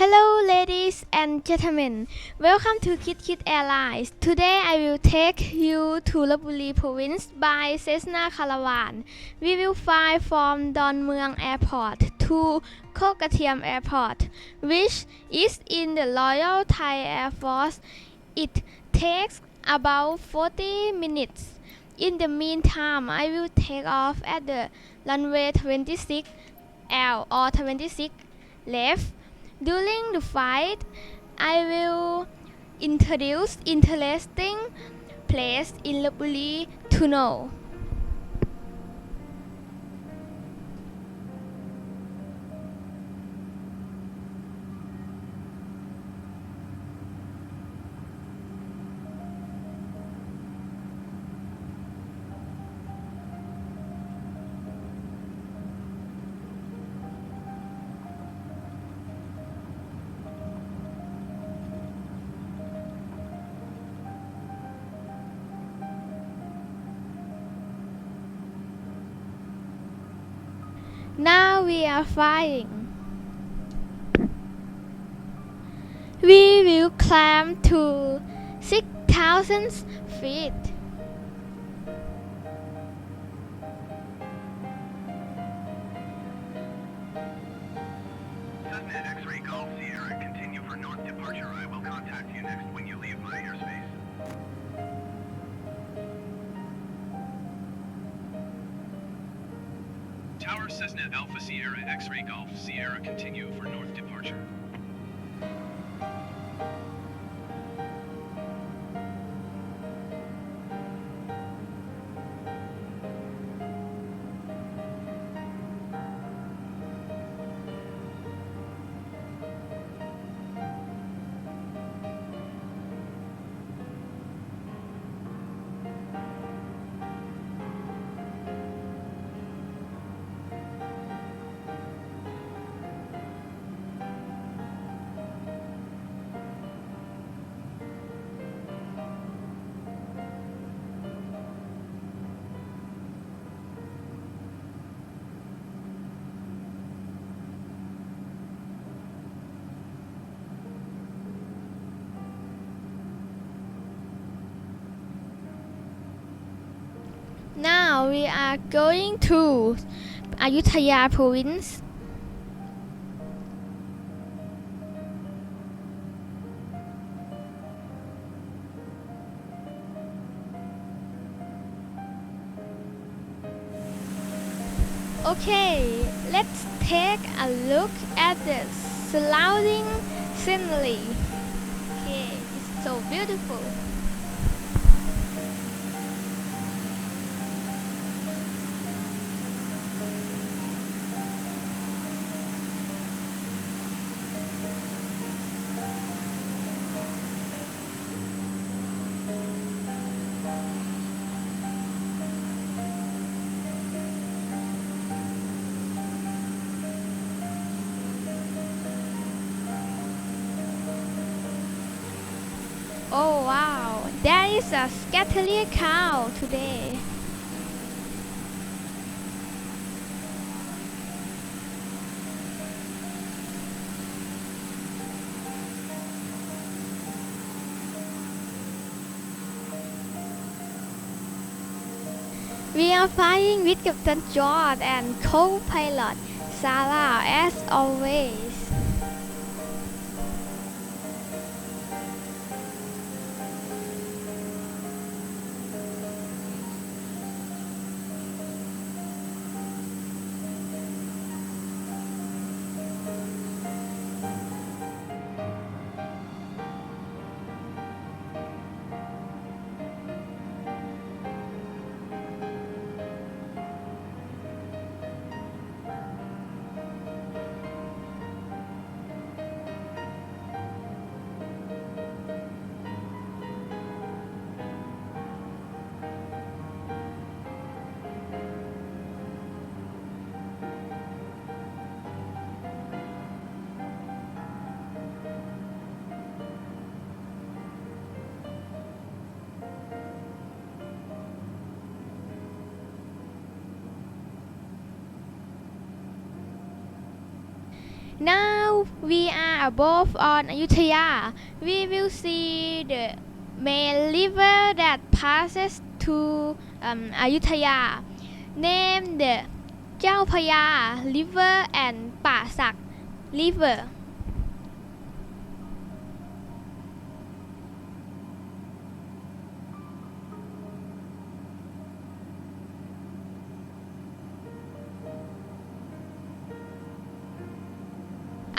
Hello, ladies and gentlemen. Welcome to Kid Kid Airlines. Today I will take you to Lopburi province by Cessna Caravan. We will fly from Don Mueang Airport to Kokatiam Airport, which is in the Royal Thai Air Force. It takes about 40 minutes. In the meantime, I will take off at the runway 26 L or 26 left. During the fight, I will introduce interesting place in Lopburi to know. We are flying. We will climb to 6,000 feet. Sierra, continue for north departure. I will contact you next when you leave my airspace. Cessna Alpha Sierra X-ray Golf Sierra, continue for north departure. We are going to Ayutthaya province. Okay, let's take a look at the surrounding scenery. Okay, it's so beautiful. Oh wow, there is a scattering cow today. We are flying with Captain George and co-pilot Sarah as always. Now we are above on Ayutthaya. We will see the main river that passes to um, Ayutthaya, named the Chao Phraya River and Pasak River.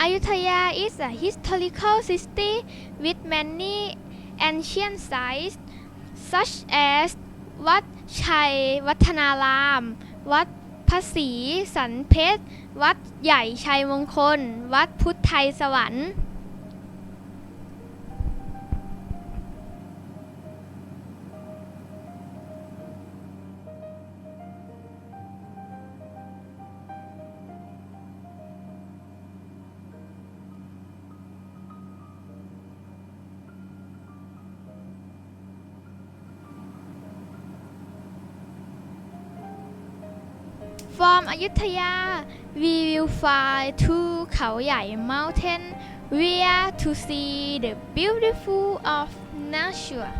Ayutthaya is a historical city with many ancient sites such as วัดชัยวัฒนาราม วัดพระศรีสันเพชร วัดใหญ่ชัยมงคล วัดพุทธไทยสวรรค์ From Ayutthaya, we will fly to เขาใหญ่ Mountain where to see the beautiful of nature.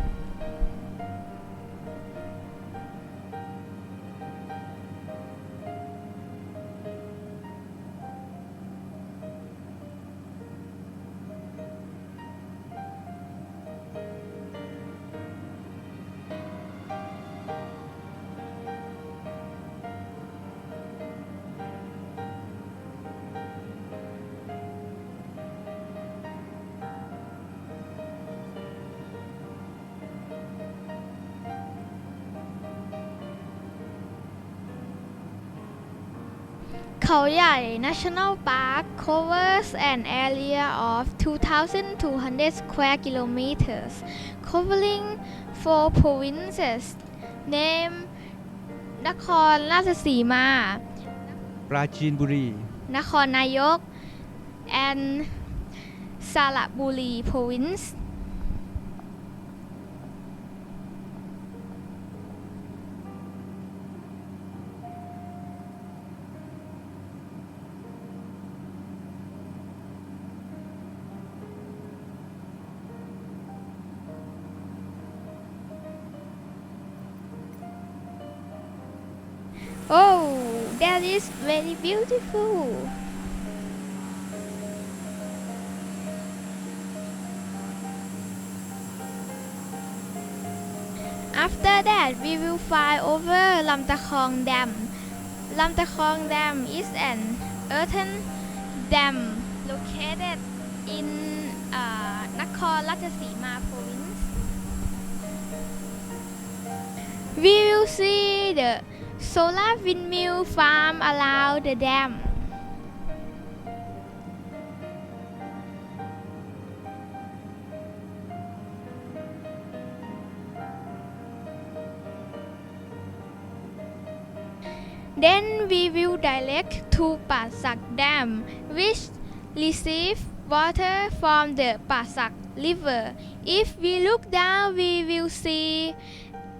Khao Yai National Park covers an area of 2,200 square kilometers, covering four provinces. Name นครราชสีมา ปราจีนบุรี นครนายก and สระบุรี province Oh, that is very beautiful. After that, we will fly over Lamtakong Dam. Lamtakong Dam is an earthen dam located in uh, Nakhon Ratchasima province. We will see the solar windmill farm around the dam. Then we will direct to Pasak Dam, which receive water from the Pasak River. If we look down, we will see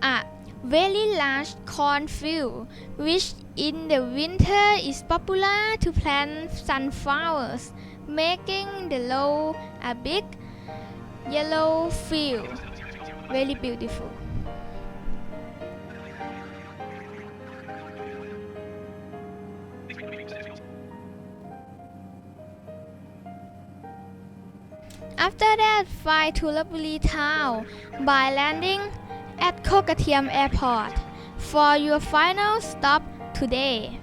a very large cornfield, which in the winter is popular to plant sunflowers, making the low a big yellow field. Very beautiful. After that, fly to Labuli town by landing at Kokatiam Airport for your final stop today.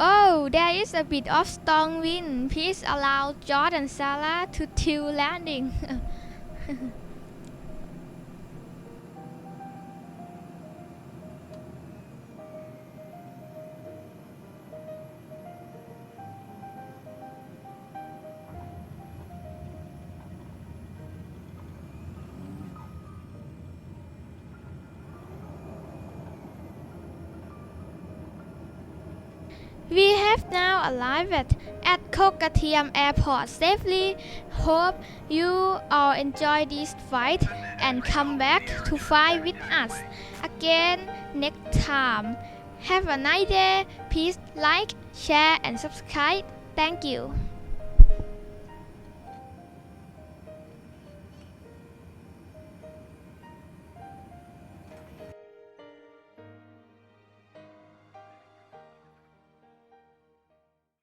Oh, there is a bit of strong wind. Please allow George and Sarah to till landing. arrived at, at Kokatiam Airport safely. Hope you all enjoy this flight and come back to fly with us again next time. Have a nice day. Please like, share, and subscribe. Thank you.